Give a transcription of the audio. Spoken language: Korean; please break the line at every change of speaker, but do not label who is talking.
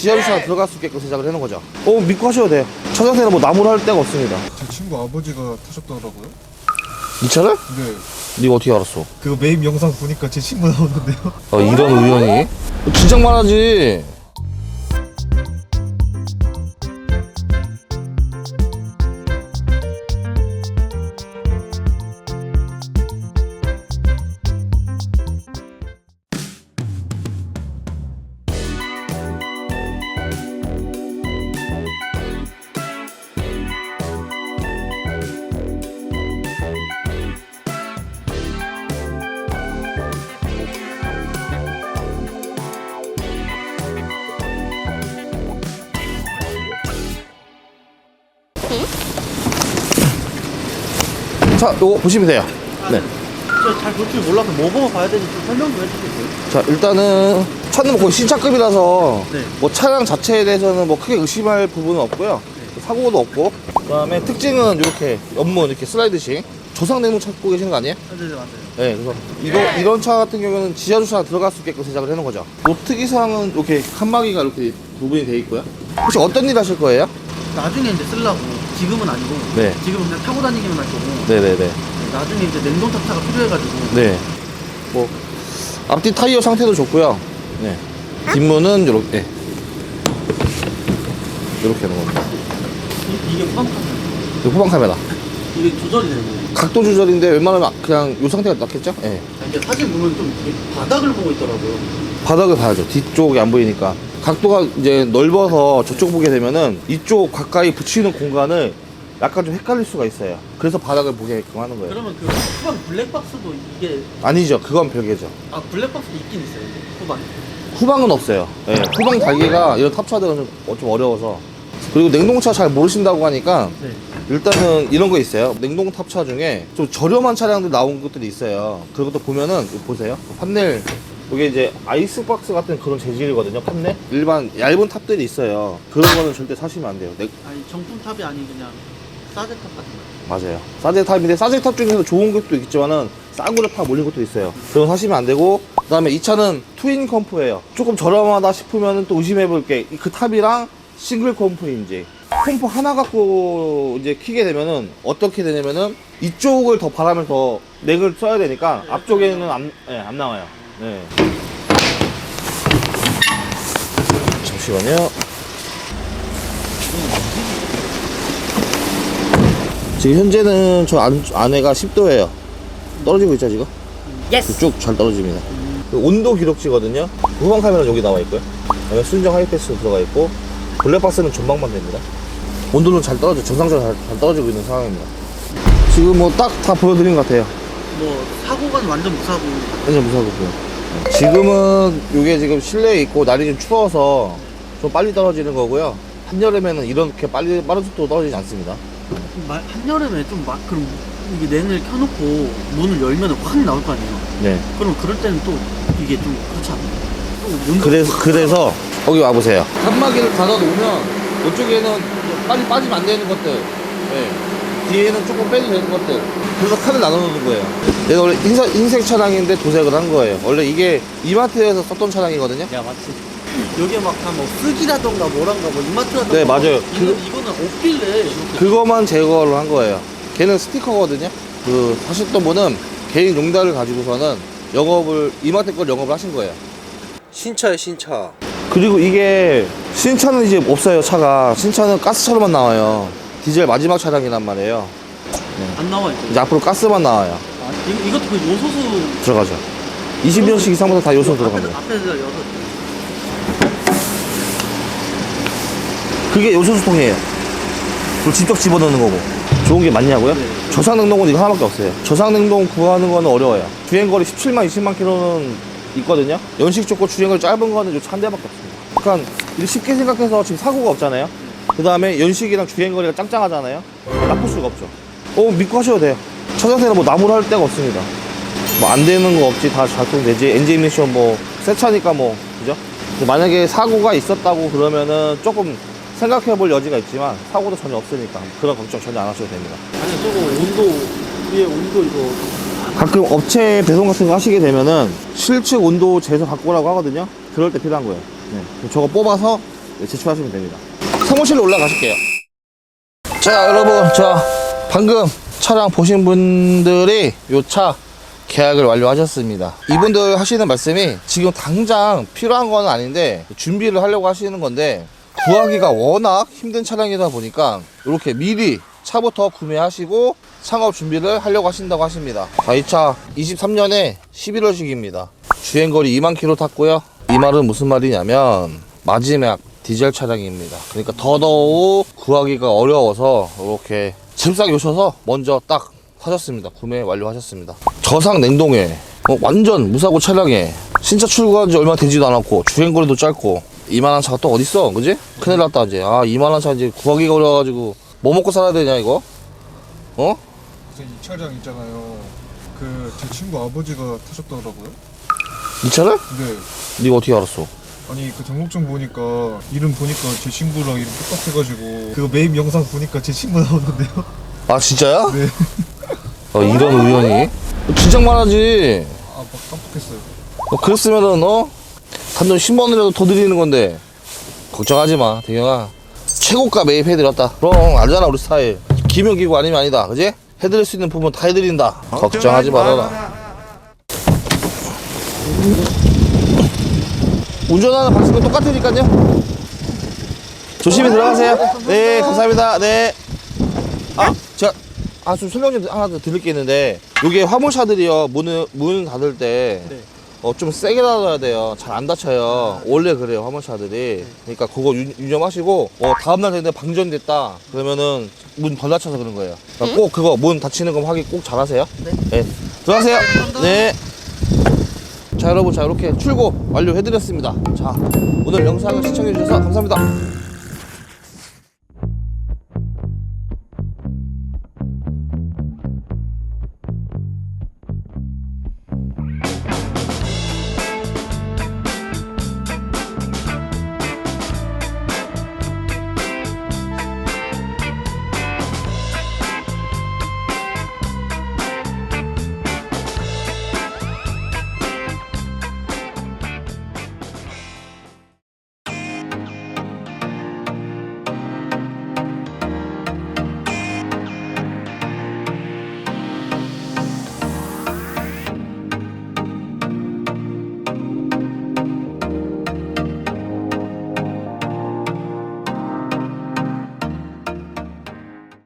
지하주차가 들어갈 수 있게끔 제작을 해놓은 거죠. 어, 믿고 하셔도 돼요. 차 자체는 뭐 나무를 할 데가 없습니다.
제 친구 아버지가 타셨더라고요.
이 차를?
네.
네가 어떻게 알았어?
그거 메임 영상 보니까 제 친구 나오는데요.
어, 이런 우연이? 긴장만 하지. 자, 요거 보시면 돼요. 네.
저잘 볼줄 몰라서 뭐 보고 봐야 되는지 좀 설명 좀 해주세요.
자, 일단은 차는 뭐 거의 신차급이라서
네.
뭐 차량 자체에 대해서는 뭐 크게 의심할 부분은 없고요. 사고도 없고. 그다음에 특징은 이렇게 옆문 이렇게 슬라이드식 조상 내용 찾고 계시는 거 아니에요?
네, 네, 맞아요.
네, 그래서 이거, 이런 차 같은 경우는 지하 주차 들어갈 수 있게끔 제작을 해놓은 거죠. 노트 기사항은 이렇게 칸막이가 이렇게 구분이 돼 있고요. 혹시 어떤 일 하실 거예요?
나중에 이제 쓰려고 지금은 아니고
네.
지금은 그냥 타고 다니기만 할 거고
네네네.
나중에 이제 냉동 탑차가 필요해가지고
네. 뭐, 앞뒤 타이어 상태도 좋고요. 네. 뒷문은 요렇게, 네. 요렇게 하는 겁니다.
이, 이게 후방 탑
이거 후방 카메라.
이게 조절이 되고
각도 조절인데 웬만하면 그냥 요 상태가 낫겠죠? 예.
이게 사진 보면 좀 바닥을 보고 있더라고요.
바닥을 봐야죠. 뒤쪽이 안 보이니까. 각도가 이제 넓어서 저쪽 보게 되면은 이쪽 가까이 붙이는 공간을 약간 좀 헷갈릴 수가 있어요. 그래서 바닥을 보게끔 하는 거예요.
그러면 그 후방 블랙박스도 이게
아니죠. 그건 별개죠.
아 블랙박스도 있긴 있어요. 후방.
후방은 없어요. 예. 후방 달기가 이런 탑차들은 좀, 어- 좀 어려워서. 그리고 냉동차 잘 모르신다고 하니까
네.
일단은 이런 거 있어요. 냉동 탑차 중에 좀 저렴한 차량들 나온 것들이 있어요. 그것도 보면은 이거 보세요. 판넬 이게 이제 아이스박스 같은 그런 재질이거든요. 판넬 일반 얇은 탑들이 있어요. 그런 거는 절대 사시면 안 돼요. 네,
아니 정품 탑이 아닌 그냥 싸제 탑 같은 거.
맞아요. 싸제 탑인데 싸제 탑 중에서 좋은 것도 있지만은 싸구려 탑 올린 것도 있어요. 그런 거 사시면 안 되고 그 다음에 이 차는 트윈 컴프예요. 조금 저렴하다 싶으면은 또 의심해 볼게. 그 탑이랑 싱글 컴프인지 컴프 하나 갖고 이제 키게 되면은 어떻게 되냐면은 이쪽을 더 바람을 더 넥을 써야 되니까 앞쪽에는 안, 예, 안 나와요. 네. 잠시만요. 지금 현재는 저 안, 안에가 10도예요. 떨어지고 있죠 지금? 쭉잘 떨어집니다. 그 온도 기록지거든요. 후방 카메라 여기 나와 있고요. 그다음에 순정 하이패스 들어가 있고 블랙박스는 전방만 됩니다. 온도는 잘 떨어져 정상적으로 잘, 잘 떨어지고 있는 상황입니다. 지금 뭐 딱 다 보여드린 것 같아요.
뭐 사고가 완전 무사고
완전 무사하고요. 지금은 이게 지금 실내에 있고 날이 좀 추워서 좀 빨리 떨어지는 거고요. 한여름에는 이렇게 빨리 빠른 속도로 떨어지지 않습니다.
마- 한여름에 좀 막 그럼 이게 냉을 켜놓고 문을 열면 확 나올 거 아니에요.
네.
그럼 그럴 때는 또 이게 좀 그렇지? 또 온도-
그래서 그래서 거기 와보세요. 칸막이를 닫아 놓으면 이쪽에는 빨리 빠지면 안 되는 것들, 예. 뒤에는 조금 빼도 되는 것들. 그래서 칸을 나눠 놓는 거예요. 얘는 원래 흰색, 흰색 차량인데 도색을 한 거예요. 원래 이게 이마트에서 썼던 차량이거든요.
야 맞지. 여기에 막다뭐 쓰기라던가 뭐란가 뭐 이마트라던가
네, 맞아요.
이거, 이거는 없길래 이렇게
그거만 제거를 한 거예요. 걔는 스티커거든요. 그 하셨던 분은 개인 용달을 가지고서는 영업을 이마트 걸 영업을 하신 거예요.
신차야 신차
그리고 이게 신차는 이제 없어요 차가 신차는 가스차로만 나와요 디젤 마지막 차량이란 말이에요.
안 나와 이제.
이제 앞으로 가스만 나와요.
아, 이거, 이것도 그 요소수
들어가죠. 20년씩 이상부터 다 요소 들어갑니다.
앞에, 앞에서 여섯
그게 요소수통이에요. 그걸 직접 집어넣는 거고. 좋은 게 맞냐고요?
네.
저상냉동은 이거 하나밖에 없어요. 저상냉동 구하는 거는 어려워요. 주행거리 17만 20만 킬로는 있거든요. 연식 좋고 주행거리 짧은 거는 요차 한 대밖에 없습니다. 그러니까 이렇게 쉽게 생각해서 지금 사고가 없잖아요 그 다음에 연식이랑 주행거리가 짱짱하잖아요. 나쁠 수가 없죠. 어 믿고 하셔도 돼요. 차 자체는 뭐 나무를 할 데가 없습니다. 뭐 안 되는 거 없지. 다 작동되지. 엔진 미션 뭐 새 차니까 뭐 그죠? 만약에 사고가 있었다고 그러면은 조금 생각해 볼 여지가 있지만 사고도 전혀 없으니까 그런 걱정 전혀 안 하셔도 됩니다.
아니 저거 온도 위에 온도 이거.
가끔 업체 배송 같은 거 하시게 되면은 실측 온도 재서 갖고 오라고 하거든요. 그럴 때 필요한 거예요. 네. 저거 뽑아서 네, 제출하시면 됩니다. 사무실로 올라가실게요. 자, 여러분, 자, 방금 차량 보신 분들이 요 차 계약을 완료하셨습니다. 이분들 하시는 말씀이 지금 당장 필요한 건 아닌데 준비를 하려고 하시는 건데 구하기가 워낙 힘든 차량이다 보니까 이렇게 미리 차부터 구매하시고 창업 준비를 하려고 하신다고 하십니다. 자, 이 차 23년에 11월식입니다. 주행거리 2만 킬로 탔고요. 이 말은 무슨 말이냐면 마지막 디젤 차량입니다. 그러니까 더더욱 구하기가 어려워서 이렇게 잽싸게 오셔서 먼저 딱 사셨습니다. 구매 완료하셨습니다. 저상 냉동에 어, 완전 무사고 차량에 신차 출고한 지 얼마 되지도 않았고 주행거리도 짧고 이만한 차가 또 어딨어 그지? 큰일 났다 이제 아 이만한 차 이제 구하기가 어려워가지고 뭐 먹고 살아야 되냐 이거 어?
그래서 이 차량 있잖아요. 그 제 친구 아버지가 타셨더라고요.
이 차를?
네.
네가 어떻게 알았어?
아니 그 등록증 보니까 이름 보니까 제 친구랑 이름 똑같아가지고 그거 매입 영상 보니까 제 친구 나오는데요.
아 진짜야?
네.
어, 이런 우연이 진짜 말하지
아 막 깜빡했어요.
어, 그랬으면은 어 단돈 10만 원이라도 더 드리는 건데 걱정하지 마 대경아 최고가 매입해드렸다 그럼 알잖아 우리 스타일 기명기고 아니면 아니다 그지? 해드릴 수 있는 부분 다 해드린다 걱정하지 말아라 운전하는 방식은 똑같으니까요 조심히 들어가세요 네 감사합니다 네 아 제가 아 좀 설명 좀 하나 더 드릴 게 있는데 요게 화물차들이요 문을 문 닫을 때
네.
어, 좀 세게 닫아야 돼요. 잘 안 닫혀요. 원래 그래요, 화물차들이. 그러니까 그거 유, 유념하시고, 어, 다음날 되는데 방전됐다. 그러면은 문 덜 닫혀서 그런 거예요. 그러니까 꼭 그거 문 닫히는 거 확인 꼭 잘하세요.
네.
들어가세요. 네. 자, 여러분, 자, 이렇게 출고 완료해드렸습니다. 자, 오늘 영상을 시청해주셔서 감사합니다.